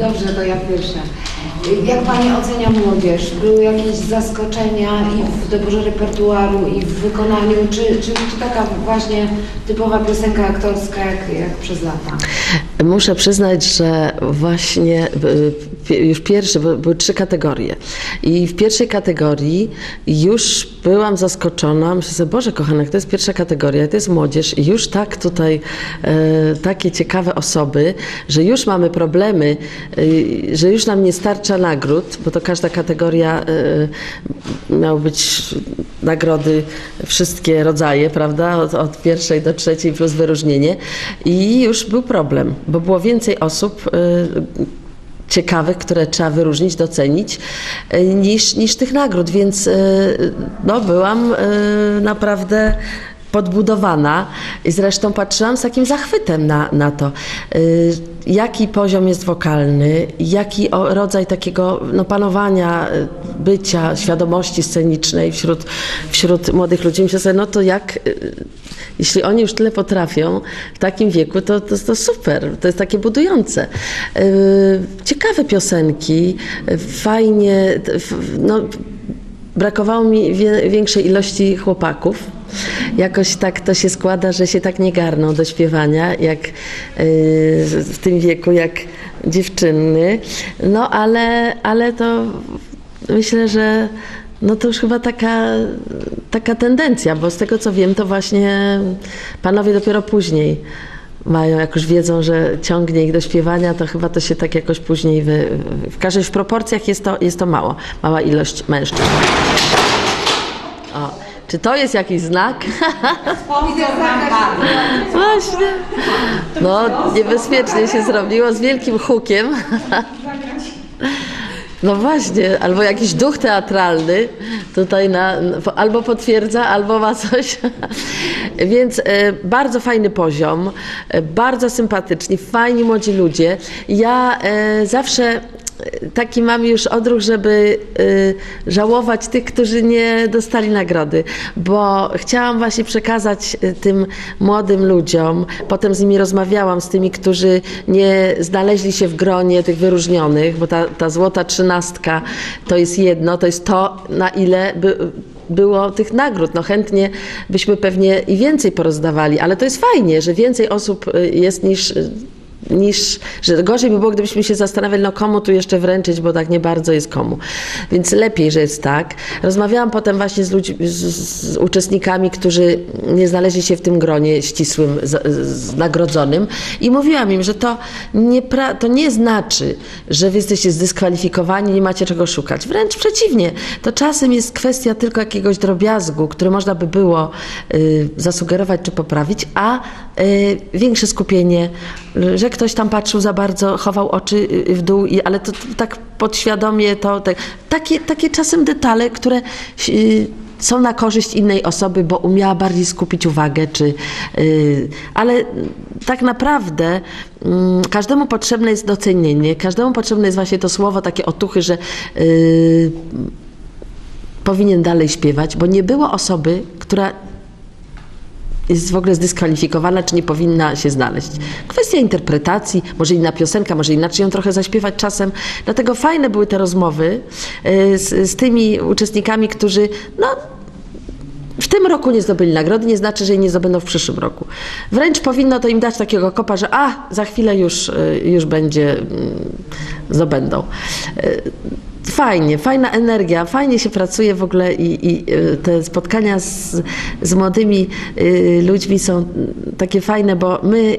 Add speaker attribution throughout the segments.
Speaker 1: Dobrze, to ja pierwsza. Jak Pani ocenia młodzież? Były jakieś zaskoczenia i w doborze repertuaru, i w wykonaniu, czy, czy, czy taka właśnie typowa piosenka aktorska jak, jak przez lata?
Speaker 2: Muszę przyznać, że właśnie y, pi- już pierwszy, bo były trzy kategorie. I w pierwszej kategorii już byłam zaskoczona. Myślę sobie, Boże kochanek, to jest pierwsza kategoria, to jest młodzież i już tak tutaj e, takie ciekawe osoby, że już mamy problemy, e, że już nam nie starcza nagród, bo to każda kategoria e, miały być nagrody wszystkie rodzaje, prawda? Od, od pierwszej do trzeciej plus wyróżnienie. I już był problem, bo było więcej osób y, ciekawych, które trzeba wyróżnić, docenić, y, niż, niż tych nagród, więc y, no, byłam y, naprawdę podbudowana i zresztą patrzyłam z takim zachwytem na, na to, y, jaki poziom jest wokalny, jaki rodzaj takiego no, panowania, y, bycia, świadomości scenicznej wśród, wśród młodych ludzi. Myślę sobie, no to jak, y, jeśli oni już tyle potrafią w takim wieku, to, to, to super, to jest takie budujące. Ciekawe piosenki, fajnie, no, brakowało mi większej ilości chłopaków. Jakoś tak to się składa, że się tak nie garną do śpiewania, jak yy, w tym wieku, jak dziewczyny. No ale, ale to myślę, że no to już chyba taka, taka tendencja, bo z tego co wiem, to właśnie panowie dopiero później mają, jak już wiedzą, że ciągnie ich do śpiewania, to chyba to się tak jakoś później, wy, w każdym w proporcjach jest to, jest to mało, mała ilość mężczyzn. Czy to jest jakiś znak? Właśnie. No, niebezpiecznie się zrobiło z wielkim hukiem. No właśnie, albo jakiś duch teatralny tutaj na, albo potwierdza, albo ma coś. Więc e, bardzo fajny poziom, e, bardzo sympatyczni, fajni młodzi ludzie. Ja e, zawsze taki mam już odruch, żeby e, żałować tych, którzy nie dostali nagrody, bo chciałam właśnie przekazać e, tym młodym ludziom, potem z nimi rozmawiałam, z tymi, którzy nie znaleźli się w gronie tych wyróżnionych, bo ta, ta złota trzynastka to jest jedno, to jest to, na ile by, było tych nagród. No chętnie byśmy pewnie i więcej porozdawali, ale to jest fajnie, że więcej osób y, jest niż y, niż, że gorzej by było, gdybyśmy się zastanawiali, no komu tu jeszcze wręczyć, bo tak nie bardzo jest komu. Więc lepiej, że jest tak. Rozmawiałam potem właśnie z, ludźmi, z, z uczestnikami, którzy nie znaleźli się w tym gronie ścisłym, z, z nagrodzonym i mówiłam im, że to nie, pra, to nie znaczy, że wy jesteście zdyskwalifikowani, nie macie czego szukać. Wręcz przeciwnie, to czasem jest kwestia tylko jakiegoś drobiazgu, który można by było y, zasugerować czy poprawić, a y, większe skupienie, y, ktoś tam patrzył za bardzo, chował oczy y, w dół, ale to, tak podświadomie to, te, takie, takie czasem detale, które y, są na korzyść innej osoby, bo umiała bardziej skupić uwagę, czy, y, ale tak naprawdę mm, każdemu potrzebne jest docenienie, każdemu potrzebne jest właśnie to słowo, takie otuchy, że y, powinien dalej śpiewać, bo nie było osoby, która jest w ogóle zdyskwalifikowana, czy nie powinna się znaleźć. Kwestia interpretacji, może inna piosenka, może inaczej ją trochę zaśpiewać czasem. Dlatego fajne były te rozmowy y, z, z tymi uczestnikami, którzy no, tym roku nie zdobyli nagrody, nie znaczy, że jej nie zdobędą w przyszłym roku. Wręcz powinno to im dać takiego kopa, że a, za chwilę już, y, już będzie, mm, zdobędą. Y, Fajnie, fajna energia, fajnie się pracuje w ogóle i, i y, te spotkania z, z młodymi ludźmi są takie fajne, bo my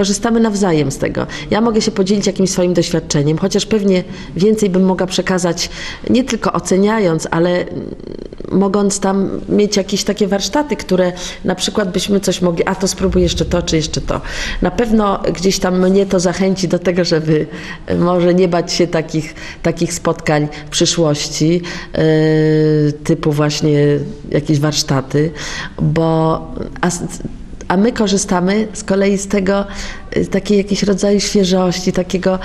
Speaker 2: korzystamy nawzajem z tego. Ja mogę się podzielić jakimś swoim doświadczeniem, chociaż pewnie więcej bym mogła przekazać, nie tylko oceniając, ale mm, mogąc tam mieć jakieś takie warsztaty, które na przykład byśmy coś mogli, a to spróbuj jeszcze to, czy jeszcze to. Na pewno gdzieś tam mnie to zachęci do tego, żeby e, może nie bać się takich, takich spotkań w przyszłości, e, typu właśnie jakieś warsztaty, bo a, a my korzystamy z kolei z tego, y, takiej jakiejś rodzaju świeżości, takiego,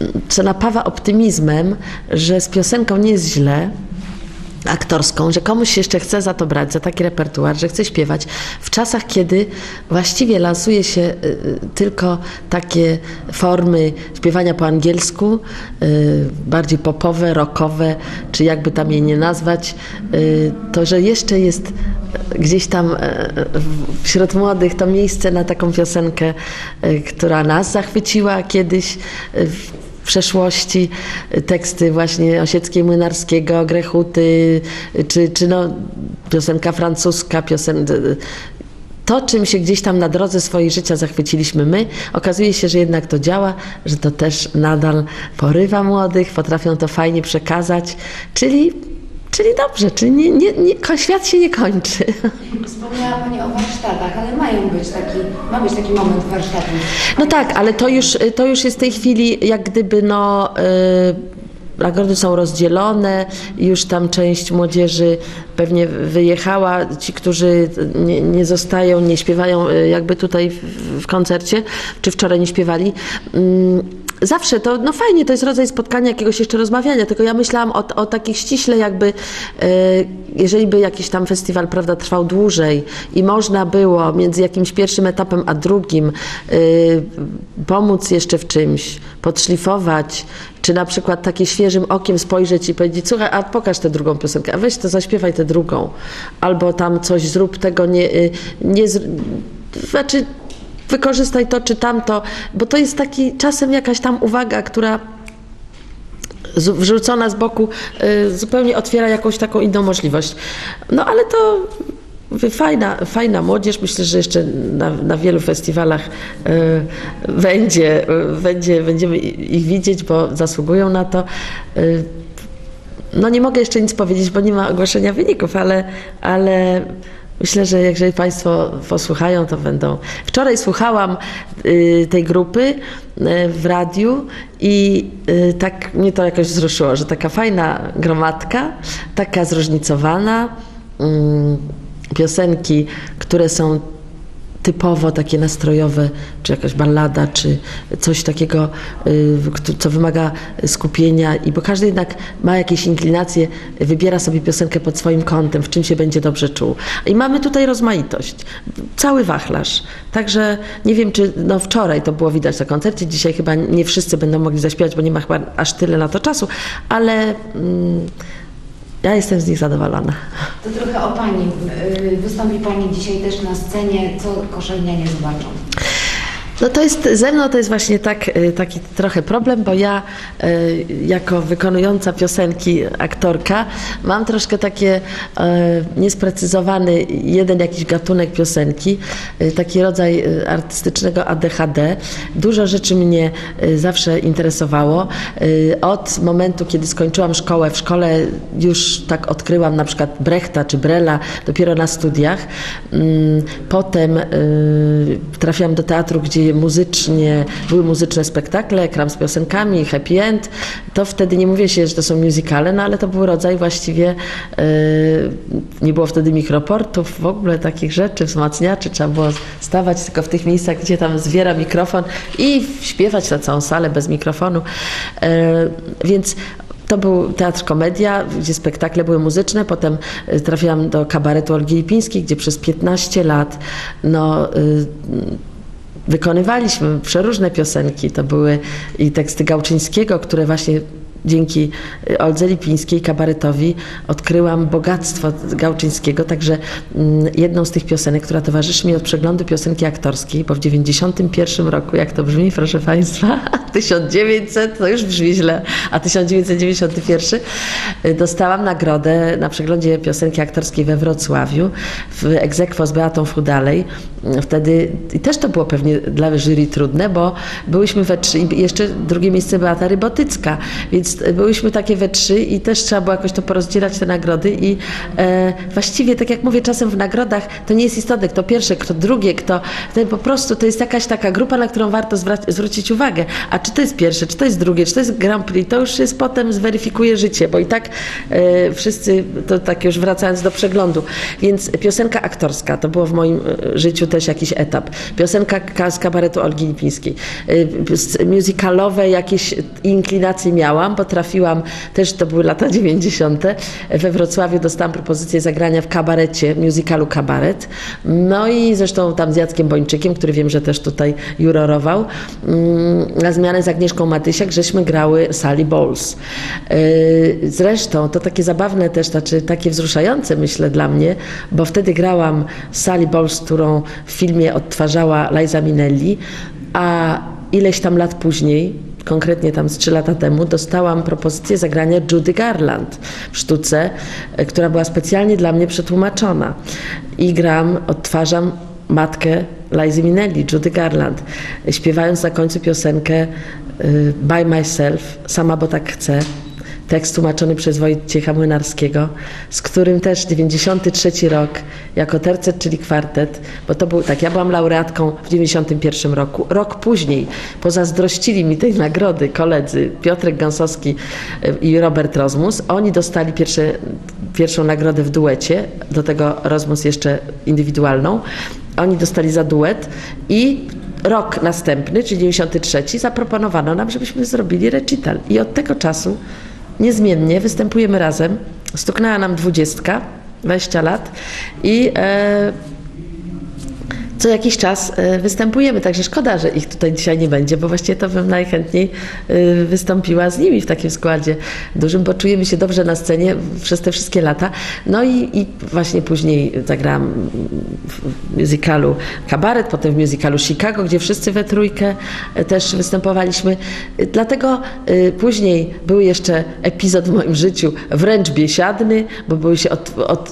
Speaker 2: mm, co napawa optymizmem, że z piosenką nie jest źle, aktorską, że komuś jeszcze chce za to brać, za taki repertuar, że chce śpiewać. W czasach, kiedy właściwie lansuje się y, y, tylko takie formy śpiewania po angielsku, y, bardziej popowe, rockowe, czy jakby tam je nie nazwać, to że jeszcze jest gdzieś tam wśród młodych to miejsce na taką piosenkę, która nas zachwyciła kiedyś przeszłości teksty właśnie Osieckiej Młynarskiego, Grechuty, czy, czy no, piosenka francuska, piosen... To, czym się gdzieś tam na drodze swojej życia zachwyciliśmy my, okazuje się, że jednak to działa, że to też nadal porywa młodych, potrafią to fajnie przekazać, czyli, czyli dobrze, czyli nie, nie, nie, świat się nie kończy.
Speaker 1: Wspomniała Pani o warsztatach, ale mają być taki, ma być taki moment warsztatu.
Speaker 2: No tak, ale to już, to już jest w tej chwili jak gdyby no... Yy, Nagrody są rozdzielone, już tam część młodzieży pewnie wyjechała, ci, którzy nie, nie zostają, nie śpiewają y, jakby tutaj w, w koncercie, czy wczoraj nie śpiewali. Zawsze to, no fajnie, to jest rodzaj spotkania, jakiegoś jeszcze rozmawiania, tylko ja myślałam o, o takich ściśle jakby, e, jeżeli by jakiś tam festiwal, prawda, trwał dłużej i można było między jakimś pierwszym etapem a drugim e, pomóc jeszcze w czymś, podszlifować, czy na przykład takie świeżym okiem spojrzeć i powiedzieć, słuchaj, a pokaż tę drugą piosenkę, a weź to zaśpiewaj tę drugą, albo tam coś zrób tego, nie, y, nie z, znaczy wykorzystaj to czy tamto, bo to jest taki czasem jakaś tam uwaga, która wrzucona z boku y, zupełnie otwiera jakąś taką inną możliwość. No ale to fajna, fajna młodzież. Myślę, że jeszcze na, na wielu festiwalach y, będzie, y, będzie, będziemy ich widzieć, bo zasługują na to. No nie mogę jeszcze nic powiedzieć, bo nie ma ogłoszenia wyników, ale, ale myślę, że jeżeli Państwo posłuchają, to będą. Wczoraj słuchałam y, tej grupy y, w radiu i y, tak mnie to jakoś wzruszyło, że taka fajna gromadka, taka zróżnicowana, mm, piosenki, które są typowo takie nastrojowe, czy jakaś ballada, czy coś takiego, y, co wymaga skupienia, i bo każdy jednak ma jakieś inklinacje, wybiera sobie piosenkę pod swoim kątem, w czym się będzie dobrze czuł. I mamy tutaj rozmaitość, cały wachlarz. Także nie wiem, czy no wczoraj to było widać na koncercie, dzisiaj chyba nie wszyscy będą mogli zaśpiewać, bo nie ma chyba aż tyle na to czasu, ale mm, ja jestem z nich zadowolona.
Speaker 1: To trochę o Pani. Y, Wystąpi Pani dzisiaj też na scenie, co koszelnianie zobaczą.
Speaker 2: No to jest, ze mną to jest właśnie tak, y, taki trochę problem, bo ja y, jako wykonująca piosenki aktorka mam troszkę takie y, niesprecyzowany jeden jakiś gatunek piosenki, taki rodzaj artystycznego ADHD. Dużo rzeczy mnie zawsze interesowało. Od momentu, kiedy skończyłam szkołę, w szkole już tak odkryłam na przykład Brechta czy Brela dopiero na studiach. Mm, Potem trafiłam do teatru, gdzie muzycznie, były muzyczne spektakle, kram z piosenkami, happy end. To wtedy nie mówię się, że to są musicale, no ale to był rodzaj właściwie, y, nie było wtedy mikroportów, w ogóle takich rzeczy, wzmacniaczy, trzeba było stawać tylko w tych miejscach, gdzie tam zwiera mikrofon i śpiewać na całą salę bez mikrofonu. Y, Więc to był teatr komedia, gdzie spektakle były muzyczne. Potem y, trafiłam do kabaretu Olgi Lipińskiej, gdzie przez 15 lat no, wykonywaliśmy przeróżne piosenki. To były i teksty Gałczyńskiego, które właśnie dzięki y, Oldze Lipińskiej, kabaretowi, odkryłam bogactwo Gałczyńskiego. Także mm, jedną z tych piosenek, która towarzyszy mi od przeglądu piosenki aktorskiej, bo w 91 roku, jak to brzmi, proszę Państwa, 1900, to już brzmi źle, a 1991 y, dostałam nagrodę na przeglądzie piosenki aktorskiej we Wrocławiu w egzekwo z Beatą Fudalej. Wtedy i też to było pewnie dla jury trudne, bo byłyśmy we trzy i jeszcze drugie miejsce Beata Rybotycka, więc byłyśmy takie we trzy i też trzeba było jakoś to porozdzielać te nagrody i e, właściwie, tak jak mówię, czasem w nagrodach to nie jest istotne, kto pierwsze, kto drugie, kto ten po prostu to jest jakaś taka grupa, na którą warto zwrócić uwagę, a czy to jest pierwsze, czy to jest drugie, czy to jest Grand Prix, to już jest potem zweryfikuje życie, bo i tak e, wszyscy, to tak już wracając do przeglądu, więc piosenka aktorska, to było w moim e, życiu też jakiś etap. Piosenka ka- z kabaretu Olgi Lipińskiej. E, Musicalowe jakieś inklinacje miałam, potrafiłam, też to były lata 90. We Wrocławiu dostałam propozycję zagrania w kabarecie, musicalu kabaret. No i zresztą tam z Jackiem Bończykiem, który wiem, że też tutaj jurorował. Mm, Zmianę z Agnieszką Matysiak, żeśmy grały Sally Bowles. Yy, Zresztą to takie zabawne też, znaczy takie wzruszające myślę dla mnie, bo wtedy grałam Sally Bowles, którą w filmie odtwarzała Liza Minnelli, a ileś tam lat później, konkretnie tam z trzy lata temu, dostałam propozycję zagrania Judy Garland w sztuce, e, która była specjalnie dla mnie przetłumaczona. I gram, odtwarzam matkę Lizy Minnelli, Judy Garland, śpiewając na końcu piosenkę y, By Myself, sama bo tak chcę. Tekst tłumaczony przez Wojciecha Młynarskiego, z którym też 93 rok jako tercet, czyli kwartet, bo to był tak, ja byłam laureatką w 91 roku. Rok później pozazdrościli mi tej nagrody koledzy Piotrek Gąsowski y, i Robert Rozmus. Oni dostali pierwsze, pierwszą nagrodę w duecie, do tego Rozmus jeszcze indywidualną. Oni dostali za duet i rok następny, czyli 93, zaproponowano nam, żebyśmy zrobili recital. I od tego czasu niezmiennie występujemy razem. Stuknęła nam dwudziestka, 20 lat i e, co jakiś czas e, występujemy, także szkoda, że ich tutaj dzisiaj nie będzie, bo właściwie to bym najchętniej e, wystąpiła z nimi w takim składzie dużym, bo czujemy się dobrze na scenie przez te wszystkie lata. No i, i właśnie później zagrałam w musicalu Kabaret, potem w musicalu Chicago, gdzie wszyscy we trójkę e, też występowaliśmy. Dlatego później był jeszcze epizod w moim życiu wręcz biesiadny, bo był się od, od,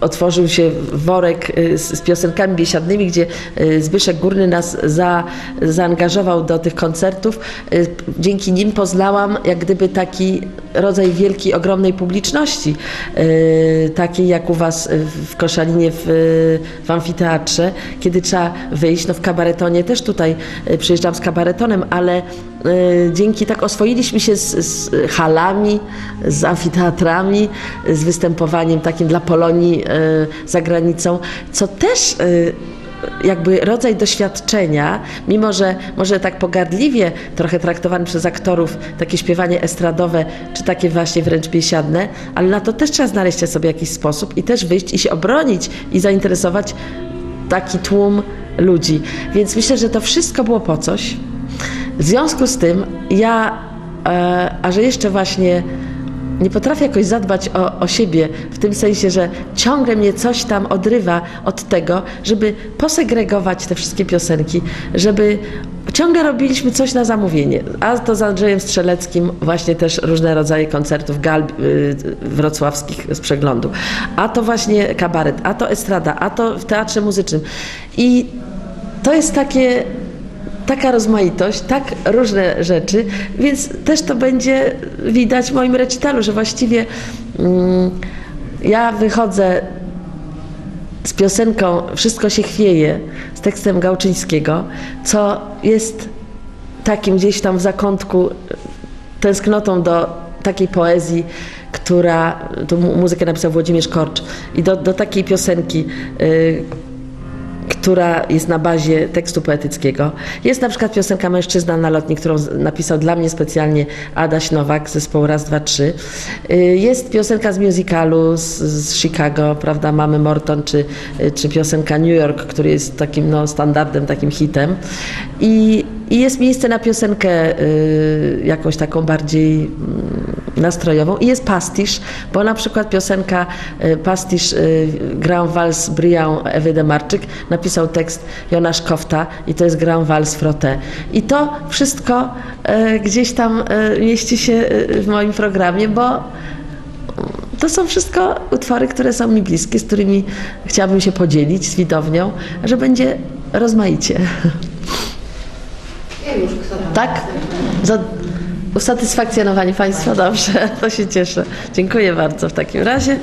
Speaker 2: otworzył się worek z, z piosenkami biesiadnymi, gdzie e, Zbyszek Górny nas za, zaangażował do tych koncertów. E, Dzięki nim poznałam jak gdyby taki rodzaj wielkiej, ogromnej publiczności, e, takiej jak u Was w Koszalinie w, w amfiteatrze, kiedy trzeba wyjść, no w kabaretonie też tutaj przyjeżdżam z kabaretonem, ale dzięki tak oswoiliśmy się z, z halami, z amfiteatrami, z występowaniem takim dla Polonii za granicą, co też jakby rodzaj doświadczenia, mimo że może tak pogardliwie trochę traktowany przez aktorów, takie śpiewanie estradowe, czy takie właśnie wręcz biesiadne, ale na to też trzeba znaleźć sobie jakiś sposób i też wyjść i się obronić i zainteresować taki tłum ludzi. Więc myślę, że to wszystko było po coś. W związku z tym ja, e, a że jeszcze właśnie nie potrafię jakoś zadbać o, o siebie, w tym sensie, że ciągle mnie coś tam odrywa od tego, żeby posegregować te wszystkie piosenki, żeby ciągle robiliśmy coś na zamówienie. A to z Andrzejem Strzeleckim właśnie też różne rodzaje koncertów gal y, wrocławskich z przeglądu. A to właśnie kabaret, a to estrada, a to w teatrze muzycznym. I to jest takie taka rozmaitość, tak różne rzeczy, więc też to będzie widać w moim recitalu, że właściwie mm, ja wychodzę z piosenką Wszystko się chwieje z tekstem Gałczyńskiego, co jest takim gdzieś tam w zakątku tęsknotą do takiej poezji, która, tu mu- muzykę napisał Włodzimierz Korcz, i do, do takiej piosenki, y, która jest na bazie tekstu poetyckiego. Jest na przykład piosenka Mężczyzna na lotni, którą napisał dla mnie specjalnie Adaś Nowak, zespołu Raz, Dwa, Trzy. Y, Jest piosenka z musicalu z, z Chicago, prawda, Mamy Morton, czy, y, czy piosenka New York, który jest takim no, standardem, takim hitem. I, i jest miejsce na piosenkę y, jakąś taką bardziej mm, nastrojową. I jest pastisz, bo na przykład piosenka y, pastisz y, Grand Vals Briand Ewy Demarczyk napisał tekst Jonasz Kofta i to jest Grand Vals Frotte. I to wszystko gdzieś tam mieści się w moim programie, bo to są wszystko utwory, które są mi bliskie, z którymi chciałabym się podzielić z widownią, że będzie rozmaicie.
Speaker 1: Już, kto tam?
Speaker 2: Tak? Za usatysfakcjonowanie Państwa? Dobrze, to się cieszę. Dziękuję bardzo w takim razie.